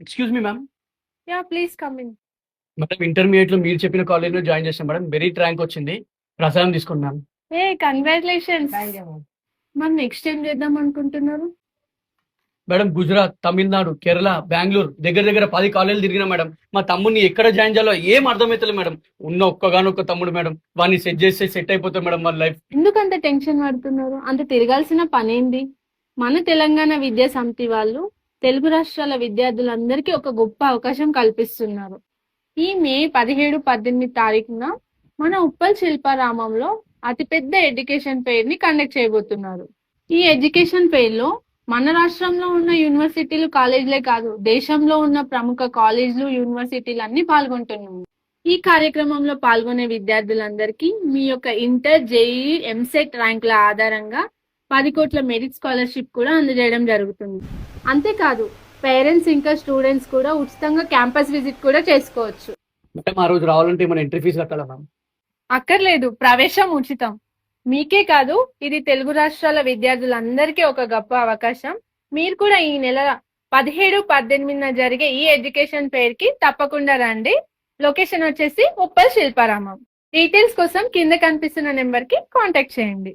Excuse me ma'am ya please come in madam ఇంటర్మీడియట్లో మీరు చెప్పిన కాలేజ్లో జాయిన్ చేస్తాం మేడం మెరిట్ ర్యాంక్ వచ్చింది. ప్రసాదం తీసుకోండి మ్యామ్ ఏ కంగ్రాచులేషన్స్ మరి నెక్స్ట్ ఏం చేద్దాం అనుకుంటున్నారు? మేడం గుజరాత్ తమిళనాడు కేరళ బెంగళూరు దగ్గర దగ్గర పది కాలేజీలు తిరిగిన మేడం మా తమ్ముడిని ఎక్కడ జాయిన్ చేయాలో ఏం అర్థమవుతలేదు మేడం ఉన్న ఒక్కగానొక్క తమ్ముడు మేడం వాడిని సెట్ చేస్తే సెట్ అయిపోతుంది మేడం వాళ్ళ లైఫ్ ఎందుకు అంత టెన్షన్ పడుతున్నారు? అంత తిరగాల్సిన పనేంది? మన తెలంగాణ విద్యా సమితి వాళ్ళు తెలుగు రాష్ట్రాల విద్యార్థులందరికీ ఒక గొప్ప అవకాశం కల్పిస్తున్నారు. ఈ మే పదిహేడు పద్దెనిమిది తారీఖున మన ఉప్పల్ శిల్పారామంలో అతిపెద్ద ఎడ్యుకేషన్ ఫెయిర్ని కండక్ట్ చేయబోతున్నారు. ఈ ఎడ్యుకేషన్ ఫెయిర్లో మన రాష్ట్రంలో ఉన్న యూనివర్సిటీలు కాలేజీలే కాదు దేశంలో ఉన్న ప్రముఖ కాలేజీలు యూనివర్సిటీలు అన్ని పాల్గొంటున్నాయి. ఈ కార్యక్రమంలో పాల్గొనే విద్యార్థులందరికీ మీ యొక్క ఇంటర్ జేఈ ఎంసెట్ ర్యాంకుల ఆధారంగా పది కోట్ల మెరిట్ స్కాలర్షిప్ కూడా అందజేయడం జరుగుతుంది. అంతేకాదు పేరెంట్స్ ఇంకా స్టూడెంట్స్ కూడా ఉచితంగా క్యాంపస్ విజిట్ కూడా చేసుకోవచ్చు. ఆ రోజు రావాలంటే మన ఎంట్రీ ఫీజు కట్టాలా మ్యామ్? అక్కర్లేదు ప్రవేశం ఉచితం. మీకే కాదు ఇది తెలుగు రాష్ట్రాల విద్యార్థులందరికీ ఒక గొప్ప అవకాశం. మీరు కూడా ఈ నెల పదిహేడు పద్దెనిమిదిన జరిగే ఈ ఎడ్యుకేషన్ ఫెయిర్కి తప్పకుండా రండి. లొకేషన్ వచ్చేసి ఉప్పల్ శిల్పారామం. డీటెయిల్స్ కోసం కింద కనిపిస్తున్న నెంబర్కి కాంటాక్ట్ చేయండి.